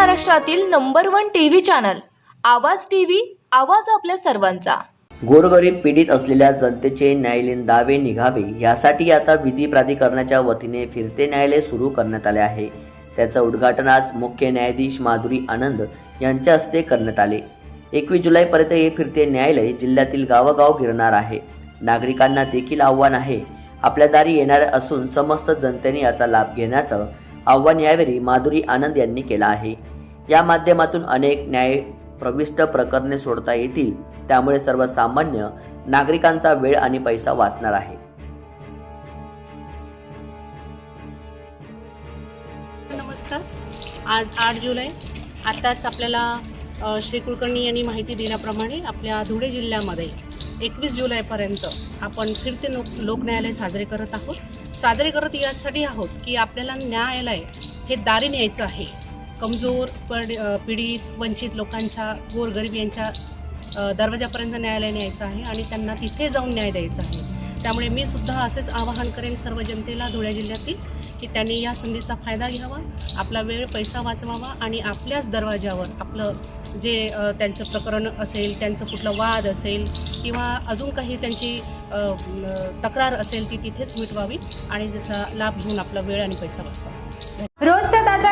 महाराष्ट्रातील number one TV channel Awaaz TV Awaaz आपल्या सर्वांचा. गोरगरीब पीडित असलेल्या जनतेचे न्यायालयीन दावे निघावे यासाठी आता विधी प्राधिकरणाच्या वतीने फिरते न्यायालय सुरू करण्यात आले आहे. त्याचं उद्घाटन आज मुख्य न्यायाधीश माधुरी आनंद यांच्या हस्ते करण्यात आले. एकवीस जुलैपर्यंत हे फिरते न्यायालय जिल्ह्यातील गावोगाव फिरणार आहे. नागरिकांना देखील आव्हान आहे. आपल्या दारी येणार असून समस्त जनतेने याचा लाभ घेण्याचं आव्हान यावेळी माधुरी आनंद यांनी केलं आहे. या माध्यमातून अनेक न्याय प्रविष्ट प्रकरणे सोडता येतील. त्यामुळे सर्वसामान्य नागरिकांचा वेळ आणि पैसा वाचणार आहे. नमस्कार. आज आठ जुलै. आत्ताच आपल्याला श्री कुलकर्णी यांनी माहिती दिल्याप्रमाणे आपल्या धुळे जिल्ह्यामध्ये एकवीस जुलैपर्यंत आपण फिरते लोक लोकन्यायालय साजरे करत आहोत. साजरे करत यासाठी आहोत की आपल्याला न्यायालय हे दारी न्यायचं आहे. कमजोर पड पीडित वंचित लोकांच्या गोरगरीब यांच्या दरवाजापर्यंत न्यायालय न्यायचं आहे आणि त्यांना तिथे जाऊन न्याय द्यायचा आहे. त्यामुळे मी सुद्धा असेच आवाहन करेन सर्व जनतेला धुळे जिल्ह्यातील की त्यांनी या संधीचा फायदा घ्यावा आपला वेळ पैसा वाचवावा आणि आपल्याच दरवाजावर आपलं जे त्यांचं प्रकरण असेल त्यांचं कुठलं वाद असेल किंवा अजून काही त्यांची तक्रार असेल ती तिथेच मिटवावी आणि त्याचा लाभ घेऊन आपला वेळ आणि पैसा वाचवावा.